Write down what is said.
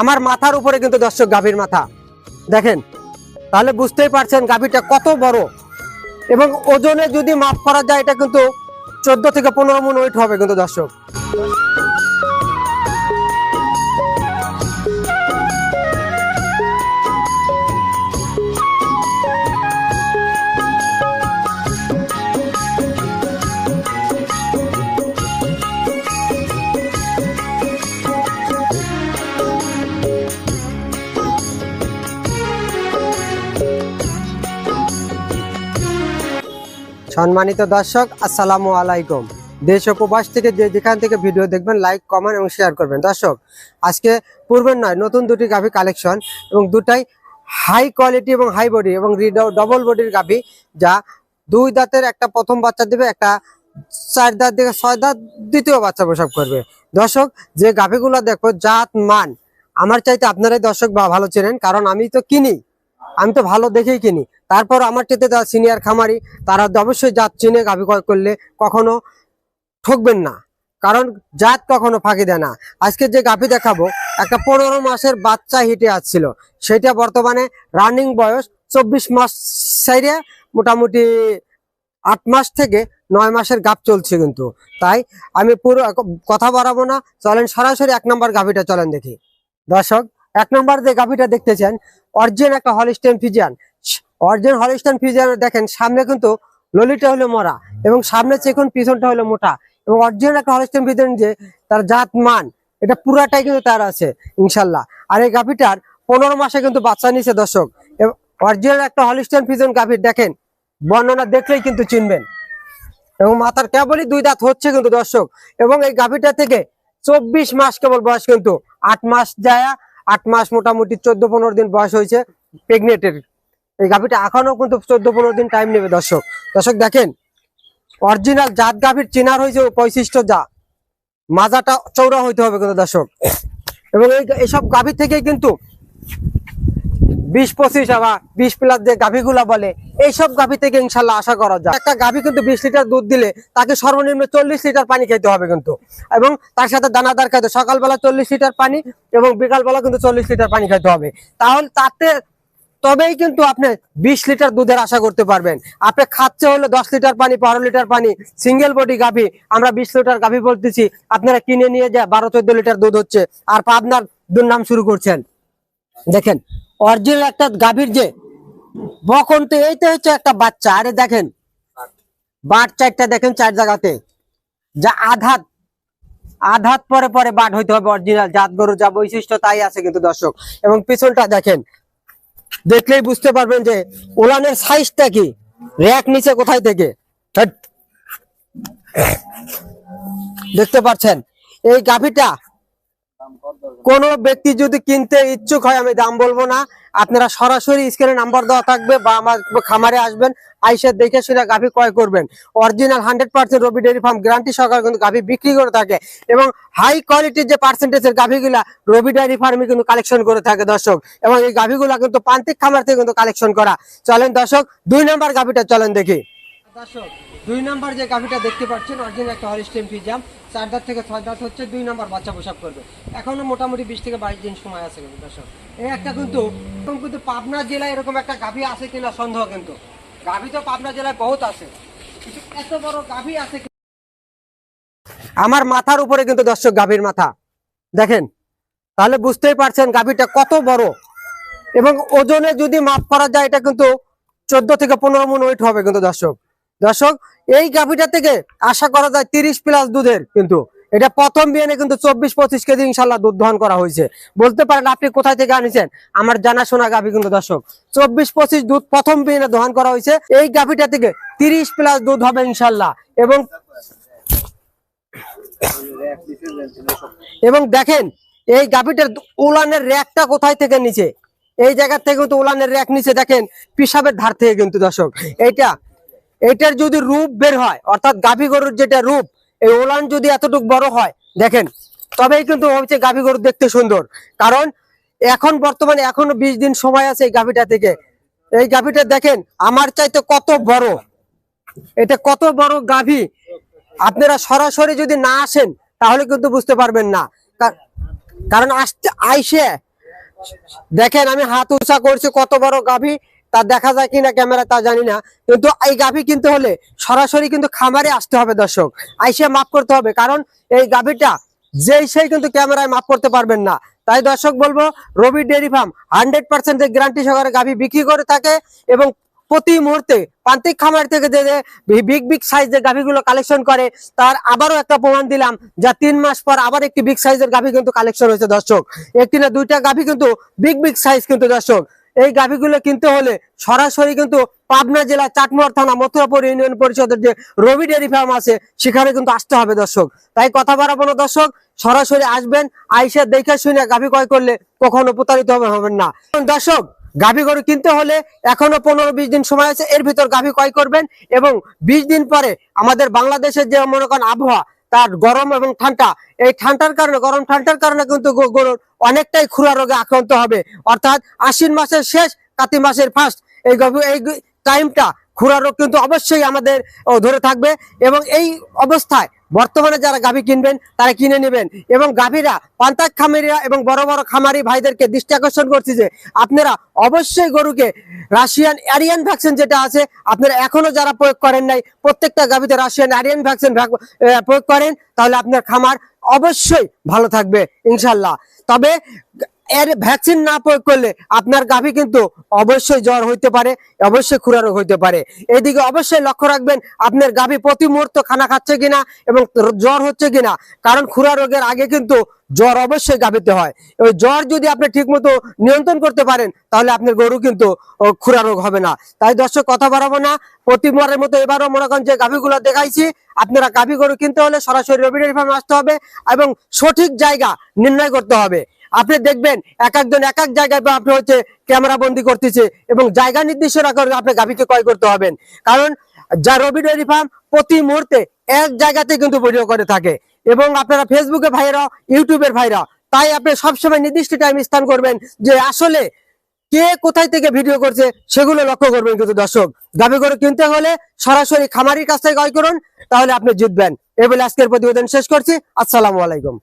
আমার মাথার উপরে কিন্তু দর্শক গাভীর মাথা। দেখেন, তাহলে বুঝতেই পারছেন গাভীটা কত বড়। এবং ওজনে যদি মাফ করা যায়, এটা কিন্তু চোদ্দ থেকে পনেরো মন ওয়েট হবে কিন্তু দর্শক। সম্মানিত দর্শক, আসসালামু আলাইকুম। দেশ ও প্রবাস থেকে যে যেখান থেকে ভিডিও দেখবেন লাইক কমেন্ট এবং শেয়ার করবেন। দর্শক, আজকে পূর্বের নয়, নতুন দুটি গাভি কালেকশন এবং দুটাই হাই কোয়ালিটি এবং হাই বডি এবং ডবল বডির গাভি যা দুই দাঁতের একটা প্রথম বাচ্চা দেবে, একটা চার দাঁত থেকে ছয় দাঁত দ্বিতীয় বাচ্চা প্রসব করবে। দর্শক, যে গাভিগুলো দেখো, জাত, মান, আমার চাইতে আপনারাই দর্শক বা ভালো চেনেন, কারণ আমি তো কিনি। আমি তো ভালো দেখেই কিনি। তারপর আমার চাইতে যারা সিনিয়র খামারি, তারা অবশ্যই জাত চিনে গাভি ক্রয় করলে কখনো ঠকবেন না। কারণ জাত কখনো ফাঁকি দেয় না। আজকে যে গাভি দেখাবো, একটা পনেরো মাসের বাচ্চা হিটে আসছিল। সেটা বর্তমানে রানিং বয়স চব্বিশ মাস সাইডে, মোটামুটি আট মাস থেকে নয় মাসের গাপ চলছে কিন্তু। তাই আমি পুরো কথা বাড়াবো না, চলেন সরাসরি এক নম্বর গাভিটা চলেন দেখি। দর্শক, এক নম্বর যে গাভিটা দেখতেছেন অরিজিন একটা Holstein Friesian origin Holstein Friesian দেখেন, সামনে কিন্তু ললিটা হলো মরা এবং সামনে চেকুন পিছনটা হলো মোটা এবং অরিজিনাল একটা হলিস্টেন ফিজিয়ান যে তার জাত মান এটা পুরাটাই কিন্তু তার আছে, ইনশাল্লাহ। আর এই গাভিটার পনেরো মাসে কিন্তু বাচ্চা নিছে দর্শক। অরিজিনাল একটা হলিস্টেন ফিজিয়ান গাভির দেখেন, বর্ণনা দেখলেই কিন্তু চিনবেন। এবং মাথার কেবলই দুই দাঁত হচ্ছে কিন্তু দর্শক। এবং এই গাভিটা থেকে চব্বিশ মাস কেবল বয়স কিন্তু আট মাস যায়, আট মাস মোটামুটি চোদ্দ পনেরো দিন বয়স হয়েছে প্রেগনেন্টের এই গাভিটা এখনও কিন্তু চোদ্দ পনেরো দিন টাইম নেবে দর্শক। দর্শক দেখেন অরিজিনাল জাত গাভির চেনার হয়েছে বৈশিষ্ট্য যা, মাজাটা চৌড়া হইতে হবে কিন্তু দর্শক। এবং এই এইসব গাভীর থেকে কিন্তু বিশ পঁচিশ আবার বিশ প্লাস যে গাভীগুলা বলে, এইসব গাভী থেকে ইনশাল্লাহ আশা করা যায়। একটা গাভী কিন্তু বিশ লিটার দুধ দিলে তাকে সর্বনিম্ন চল্লিশ লিটার পানি খেতে হবে কিন্তু। এবং তার সাথে দানাদার খাইতে সকালবেলা চল্লিশ লিটার পানি এবং বিকালবেলা কিন্তু চল্লিশ লিটার পানি খাইতে হবে। তাহলে তাতে তবেই কিন্তু আপনি বিশ লিটার দুধের আশা করতে পারবেন। আপনি খাচ্ছে হলে দশ লিটার পানি বারো লিটার পানি সিঙ্গেল বডি গাভী, আমরা বিশ লিটার গাভী বলতেছি, আপনারা কিনে নিয়ে যায় বারো, চোদ্দ লিটার দুধ হচ্ছে, আর আপনার দুর্নাম শুরু করছেন। দেখেন অরিজিনাল একটা গাভীর যে বকন তো এইটা হচ্ছে একটা বাচ্চা। আরে দেখেন, বাট চারটা দেখেন চার জায়গাতে। যা আধাত আধাত পরে পরে বাট হইতে হবে অরিজিনাল জাত গরু যা বৈশিষ্ট্য তাই আছে কিন্তু দর্শক। এবং পিছনটা দেখেন দেখলেই বুঝতে পারবেন যে ওলানের সাইজটা কি? র্যাক নিচে কোথায় থেকে। দেখতে পাচ্ছেন? এই গাভীটা কোন ব্যক্তি যদি কিনতে ইচ্ছুক হয়, আমি দাম বলব না। আপনারা সরাসরি স্ক্রিনে নাম্বার দেওয়া থাকবে বা আমার খামারে আসবেন, আইসে দেখে শুনে গাভী ক্রয় করবেন। Original hundred percent Robi dairy farm guarantee সহকারে কিন্তু গাভী বিক্রি করে থাকে এবং হাই কোয়ালিটির যে পার্সেন্টেজের গাভীগুলা রবি ডেয়ারি ফার্মে কিন্তু কালেকশন করে থাকে দর্শক। এবং এই গাভীগুলা কিন্তু প্রান্তিক খামার থেকে কিন্তু কালেকশন করা। চলেন দর্শক, দুই নাম্বার গাভীটা চলেন দেখি। দর্শক, দুই নাম্বার যে গাভীটা দেখতে পাচ্ছেন অরিজিনাল একটা হলিস্টেন ফিজাম চার দাঁত থেকে ছয় দাঁত হচ্ছে, দুই নম্বর বাচ্চা প্রসাব করবে এখনও মোটামুটি বিশ থেকে বাইশ দিন সময় আছে কিন্তু দর্শক। এই একটা কিন্তু, এরকম কিন্তু পাবনা জেলায় এরকম একটা গাভী আছে কিনা সন্দেহ কিন্তু। গাভী তো পাবনা জেলায় বহুত আছে। কিন্তু এত বড় গাভী আছে আমার মাথার উপরে কিন্তু দর্শক গাভীর মাথা। দেখেন, তাহলে বুঝতেই পারছেন গাভীটা কত বড়। এবং ওজনে যদি মাপ করা যায়, এটা কিন্তু চোদ্দ থেকে পনেরো মন ওয়েট হবে কিন্তু দর্শক। দর্শক, এই গাভীটা থেকে আশা করা যায় তিরিশ প্লাস দুধের কিন্তু। এটা প্রথম বিয়ানে কিন্তু চব্বিশ পঁচিশ কেজি ইনশাল্লাহ দুধ দহন করা হয়েছে। বলতে পারেন আপনি কোথায় থেকে আনিছেন? আমার জানাশোনা গাভী কিন্তু দর্শক। চব্বিশ পঁচিশ দুধ প্রথম বিয়ানে দহন করা হয়েছে। এই গাভীটা থেকে তিরিশ প্লাস দুধ হবে ইনশাল্লাহ। এবং এবং দেখেন, এই গাভীটার উলানের র্যাকটা কোথায় থেকে নিচে? এই জায়গা থেকে কিন্তু উলানের র্যাক নিচে দেখেন পিসাবের ধার থেকে কিন্তু দর্শক। এইটা এটার যদি রূপ বের হয়, অর্থাৎ গাভী গরুর যেটা রূপ, এই ওলান যদি এতটুকু বড় হয়, দেখেন, তবেই কিন্তু হচ্ছে গাভী গরু দেখতে সুন্দর। কারণ এখন বর্তমানে এখনও বিশ দিন সময় আছে এই গাভীটা থেকে। এই গাভীটা দেখেন, আমার চাইতে কত বড়? এটা কত বড় গাভী? আপনারা সরাসরি যদি না আসেন, তাহলে কিন্তু বুঝতে পারবেন না। কারণ আসতে, আইসে, দেখেন আমি হাত উঁচা করছি, কত বড় গাভী? তা দেখা যায় কিনা ক্যামেরা তা জানি না। কিন্তু এই গাভী কিনতে হলে সরাসরি কিন্তু খামারে আসতে হবে দর্শক। আইসে মাপ করতে হবে। কারণ এই গাভীটা যেই সেই কিন্তু ক্যামেরায় মাপ করতে পারবেন না। তাই দর্শক বলব, Robi dairy farm hundred percent guarantee সহকারে গাভী বিক্রি করে থাকে এবং প্রতি মুহূর্তে প্রান্তিক খামার থেকে যে বিগ বিগ সাইজের গাভীগুলো কালেকশন করে, তার আবারও একটা প্রমাণ দিলাম যা তিন মাস পর আবার একটি বিগ সাইজের গাভী কিন্তু কালেকশন হয়েছে দর্শক। একটি না দুইটা গাভী কিন্তু বিগ বিগ সাইজ কিন্তু দর্শক। এই গাভীগুলো কিনতে হলে সরাসরি কিন্তু পাবনা জেলা চাটমোহর থানা, মথুরাপুর ইউনিয়ন পরিষদের যে রবি ডেয়ারি ফার্ম আছে, সেখানে কিন্তু আসতে হবে দর্শক। তাই কথা বাড়াবো না দর্শক, সরাসরি আসবেন, আইসা দেখে শুনে গাভী ক্রয় করলে কখনো প্রতারিত হবে হবেন না। দর্শক, গাভী গরু কিনতে হলে এখনও পনেরো বিশ দিন সময় আছে, এর ভিতর গাভী ক্রয় করবেন এবং বিশ দিন পরে আমাদের বাংলাদেশের যে মনে করেন আবহাওয়া তার গরম এবং ঠান্ডা। এই ঠান্ডার কারণে, গরম ঠান্ডার কারণে কিন্তু গরুর অনেকটাই খুরা রোগে আক্রান্ত হবে। অর্থাৎ আশ্বিন মাসের শেষ, কাতি মাসের ফার্স্ট এই এই টাইমটা খুরা রোগ কিন্তু অবশ্যই আমাদের ধরে থাকবে এবং এই অবস্থায় বর্তমানে যারা গাভী কিনবেন, তারা কিনে নেবেন। এবং গাভীরা পান্তাক খামারিরা এবং বড় বড় খামারি ভাইদেরকে দৃষ্টি আকর্ষণ করছি যে আপনারা অবশ্যই গরুকে রাশিয়ান অ্যারিয়ান ভ্যাকসিন যেটা আছে, আপনারা এখনও যারা প্রয়োগ করেন নাই, প্রত্যেকটা গাভীতে রাশিয়ান অ্যারিয়ান ভ্যাকসিন প্রয়োগ করেন, তাহলে আপনার খামার অবশ্যই ভালো থাকবে ইনশাল্লাহ তবে এর ভ্যাকসিন না প্রয়োগ করলে আপনার গাভী কিন্তু অবশ্যই জ্বর হইতে পারে, অবশ্যই খুরা রোগ হইতে পারে। এদিকে অবশ্যই লক্ষ্য রাখবেন, আপনার গাভী প্রতি মুহূর্ত খানা খাচ্ছে কিনা এবং জ্বর হচ্ছে কিনা। কারণ খুরা রোগের আগে কিন্তু জ্বর অবশ্যই গাভীতে হয়। ওই জ্বর যদি আপনি ঠিক মতো নিয়ন্ত্রণ করতে পারেন, তাহলে আপনার গরু কিন্তু খুরা রোগ হবে না। তাই দর্শক, কথা বাড়াবো না। প্রতিবারের মতো এবারও মনে করেন যে গাভীগুলো দেখাইছি। আপনারা গাভী গরু কিনতে হলে সরাসরি রবি ফার্মে আসতে হবে এবং সঠিক জায়গা নির্ণয় করতে হবে। আপনি দেখবেন এক একজন এক এক জায়গায় আপনি হচ্ছে ক্যামেরা বন্দি করতেছে এবং জায়গা নির্দিষ্ট করে আপনি গাভীকে ক্রয় করতে হবেন। কারণ যা রবি ডেয়ারি ফার্ম প্রতি মুহূর্তে এক জায়গাতে কিন্তু ভিডিও করে থাকে এবং আপনারা ফেসবুকে ভাইরা ইউটিউবের ভাইরা তাই আপনি সবসময় নির্দিষ্ট টাইম স্থান করবেন যে আসলে কে কোথায় থেকে ভিডিও করছে সেগুলো লক্ষ্য করবেন কিন্তু দর্শক। গাভী করে কিনতে হলে সরাসরি খামারির কাছ থেকে ক্রয় করুন, তাহলে আপনি জিতবেন। বলে আজকের প্রতিবেদন শেষ করছি। আসসালামু আলাইকুম।